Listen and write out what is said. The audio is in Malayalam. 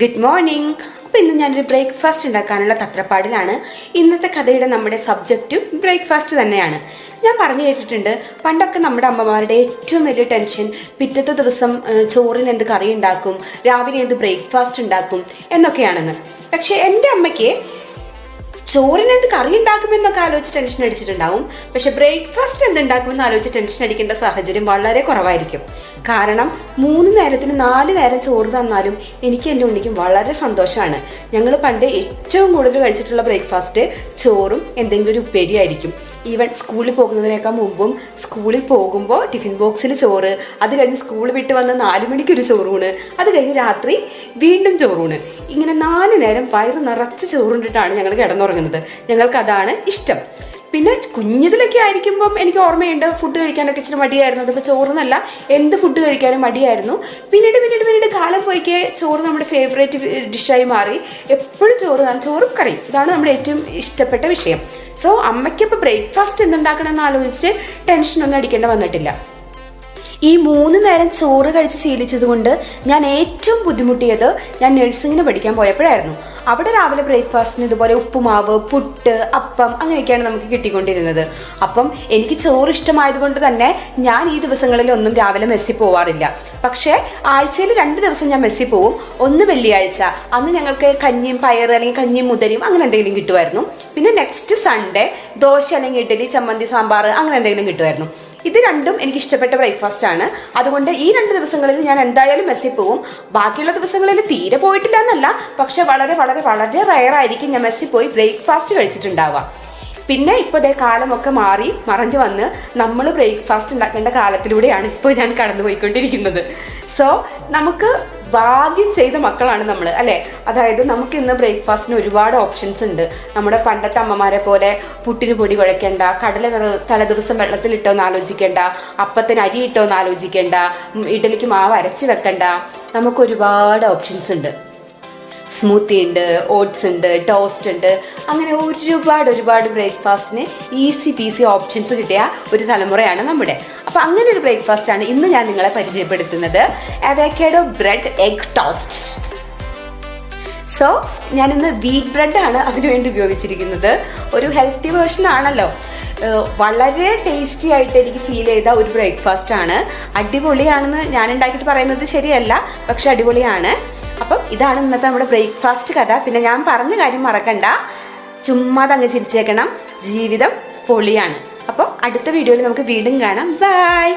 ഗുഡ് മോർണിംഗ് അപ്പോൾ ഇന്ന് ഞാനൊരു ബ്രേക്ക്ഫാസ്റ്റ് ഉണ്ടാക്കാനുള്ള തത്രപ്പാടിലാണ്. ഇന്നത്തെ കഥയുടെ നമ്മുടെ സബ്ജക്റ്റും ബ്രേക്ക്ഫാസ്റ്റ് തന്നെയാണ്. ഞാൻ പറഞ്ഞു കേട്ടിട്ടുണ്ട് പണ്ടൊക്കെ നമ്മുടെ അമ്മമാരുടെ ഏറ്റവും വലിയ ടെൻഷൻ പിറ്റത്തെ ദിവസം ചോറിന് എന്ത് കറി ഉണ്ടാക്കും രാവിലെ എന്ത് ബ്രേക്ക്ഫാസ്റ്റ് ഉണ്ടാക്കും എന്നൊക്കെയാണെന്ന്. പക്ഷേ എന്റെ അമ്മയ്ക്ക് ചോറിന് എന്ത് കറി ഉണ്ടാക്കുമെന്നൊക്കെ ആലോചിച്ച് ടെൻഷൻ അടിച്ചിട്ടുണ്ടാവും. പക്ഷെ ബ്രേക്ക്ഫാസ്റ്റ് എന്തുണ്ടാക്കുമെന്ന് ആലോചിച്ച് ടെൻഷൻ അടിക്കേണ്ട സാഹചര്യം വളരെ കുറവായിരിക്കും. കാരണം മൂന്ന് നേരത്തിന് നാല് നേരം ചോറ് തന്നാലും എനിക്ക് എന്റെ ഉണ്ണിക്കും വളരെ സന്തോഷമാണ്. ഞങ്ങൾ പണ്ട് ഏറ്റവും കൂടുതൽ കഴിച്ചിട്ടുള്ള ബ്രേക്ക്ഫാസ്റ്റ് ചോറും എന്തെങ്കിലും ഒരു ഉപ്പേരി ആയിരിക്കും. ഈവൻ സ്കൂളിൽ പോകുന്നതിനേക്കാൾ മുമ്പും സ്കൂളിൽ പോകുമ്പോൾ ടിഫിൻ ബോക്സിൽ ചോറ് അത് കഴിഞ്ഞ് സ്കൂൾ വിട്ട് വന്ന് നാല് മണിക്കൊരു ചോറൂണ്. അത് കഴിഞ്ഞ് രാത്രി വീണ്ടും ചോറൂണ്. ഇങ്ങനെ നാല് നേരം വയറ് നിറച്ച് ചോറുണ്ടിട്ടാണ് ഞങ്ങൾ കിടന്നുറങ്ങുന്നത്. ഞങ്ങൾക്കതാണ് ഇഷ്ടം. പിന്നെ കുഞ്ഞതിലൊക്കെ ആയിരിക്കുമ്പം എനിക്ക് ഓർമ്മയുണ്ട് ഫുഡ് കഴിക്കാനൊക്കെ ഇച്ചിരി മടിയായിരുന്നു. അതിപ്പോൾ ചോറെന്നല്ല എന്ത് ഫുഡ് കഴിക്കാനും മടിയായിരുന്നു. പിന്നീട് പിന്നീട് പിന്നീട് കാലം പോയിക്കേ ചോറ് നമ്മുടെ ഫേവറേറ്റ് ഡിഷായി മാറി. എപ്പോഴും ചോറ് ചോറും കറിയും. ഇതാണ് നമ്മുടെ ഏറ്റവും ഇഷ്ടപ്പെട്ട വിഷയം. സോ അമ്മയ്ക്കിപ്പോൾ ബ്രേക്ക്ഫാസ്റ്റ് എന്തുണ്ടാക്കണമെന്ന് ആലോചിച്ച് ടെൻഷനൊന്നും അടിക്കേണ്ട വന്നിട്ടില്ല. ഈ മൂന്ന് നേരം ചോറ് കഴിച്ച് ശീലിച്ചത് കൊണ്ട് ഞാൻ ഏറ്റവും ബുദ്ധിമുട്ടിയത് ഞാൻ നഴ്സിങ്ങിന് പഠിക്കാൻ പോയപ്പോഴായിരുന്നു. അവിടെ രാവിലെ ബ്രേക്ക്ഫാസ്റ്റിന് ഇതുപോലെ ഉപ്പുമാവ് പുട്ട് അപ്പം അങ്ങനെയൊക്കെയാണ് നമുക്ക് കിട്ടിക്കൊണ്ടിരുന്നത്. അപ്പം എനിക്ക് ചോറ് ഇഷ്ടമായതുകൊണ്ട് തന്നെ ഞാൻ ഈ ദിവസങ്ങളിൽ ഒന്നും രാവിലെ മെസ്സി പോവാറില്ല. പക്ഷേ ആഴ്ചയിൽ രണ്ട് ദിവസം ഞാൻ മെസ്സി പോവും. ഒന്ന് വെള്ളിയാഴ്ച. അന്ന് ഞങ്ങൾക്ക് കഞ്ഞിയും പയർ അല്ലെങ്കിൽ കഞ്ഞിയും മുതലും അങ്ങനെ എന്തെങ്കിലും കിട്ടുമായിരുന്നു. പിന്നെ നെക്സ്റ്റ് സൺഡേ ദോശ അല്ലെങ്കിൽ ഇഡ്ഡലി ചമ്മന്തി സാമ്പാർ അങ്ങനെ എന്തെങ്കിലും കിട്ടുമായിരുന്നു. ഇത് രണ്ടും എനിക്ക് ഇഷ്ടപ്പെട്ട ബ്രേക്ക്ഫാസ്റ്റ് അതുകൊണ്ട് ഈ രണ്ട് ദിവസങ്ങളിൽ ഞാൻ എന്തായാലും മെസ്സിൽ പോവും. ബാക്കിയുള്ള ദിവസങ്ങളിൽ തീരെ പോയിട്ടില്ല എന്നല്ല. പക്ഷെ വളരെ വളരെ വളരെ റയറായിരിക്കും ഞാൻ മെസ്സിൽ പോയി ബ്രേക്ക്ഫാസ്റ്റ് കഴിച്ചിട്ടുണ്ടാവുക. പിന്നെ ഇപ്പോൾ ദേ കാലമൊക്കെ മാറി മറഞ്ഞു വന്ന് നമ്മൾ ബ്രേക്ക്ഫാസ്റ്റ് ഉണ്ടാക്കേണ്ട കാലത്തിലൂടെയാണ് ഇപ്പോൾ ഞാൻ കടന്നു പോയിക്കൊണ്ടിരിക്കുന്നത് സോ നമുക്ക് ഭാഗ്യം ചെയ്ത മക്കളാണ് നമ്മൾ അല്ലേ? അതായത് നമുക്ക് ഇന്ന് ബ്രേക്ക്ഫാസ്റ്റിന് ഒരുപാട് ഓപ്ഷൻസ് ഉണ്ട്. നമ്മുടെ പണ്ടത്തെ അമ്മമാരെ പോലെ പുട്ടിന് പൊടി കുഴയ്ക്കേണ്ട കടല തല- ദിവസം വെള്ളത്തിലിട്ടോന്ന് ആലോചിക്കേണ്ട അപ്പത്തിന് അരി ഇട്ടോന്ന് ആലോചിക്കേണ്ട ഇഡലിക്ക് മാവ് അരച്ച് വെക്കണ്ട നമുക്ക് ഒരുപാട് ഓപ്ഷൻസ് ഉണ്ട്. സ്മൂത്തി ഉണ്ട് ഓട്സ് ഉണ്ട് ടോസ്റ്റ് ഉണ്ട്. അങ്ങനെ ഒരുപാട് ഒരുപാട് ബ്രേക്ക്ഫാസ്റ്റിന് ഈസി പീസി ഓപ്ഷൻസ് കിട്ടിയ ഒരു തലമുറയാണ് നമ്മുടെ. അപ്പോൾ അങ്ങനെ ഒരു ബ്രേക്ക്ഫാസ്റ്റാണ് ഇന്ന് ഞാൻ നിങ്ങളെ പരിചയപ്പെടുത്തുന്നത്. Avocado bread egg toast so ഞാനിന്ന് വീറ്റ് ബ്രെഡാണ് അതിനുവേണ്ടി ഉപയോഗിച്ചിരിക്കുന്നത്. ഒരു ഹെൽത്തി വേർഷൻ ആണല്ലോ. വളരെ ടേസ്റ്റി ആയിട്ട് എനിക്ക് ഫീൽ ചെയ്ത ഒരു ബ്രേക്ക്ഫാസ്റ്റ് ആണ്. അടിപൊളിയാണെന്ന് ഞാൻ ഉണ്ടാക്കിയിട്ട് പറയുന്നത് ശരിയല്ല പക്ഷെ അടിപൊളിയാണ്. അപ്പം ഇതാണ് ഇന്നത്തെ നമ്മുടെ ബ്രേക്ക്ഫാസ്റ്റ് കഥ. പിന്നെ ഞാൻ പറഞ്ഞ കാര്യം മറക്കണ്ട. ചുമ്മാ തങ്ങ് ചിരിച്ചേക്കണം. ജീവിതം പൊളിയാണ്. അപ്പം അടുത്ത വീഡിയോയിൽ നമുക്ക് വീണ്ടും കാണാം. ബൈ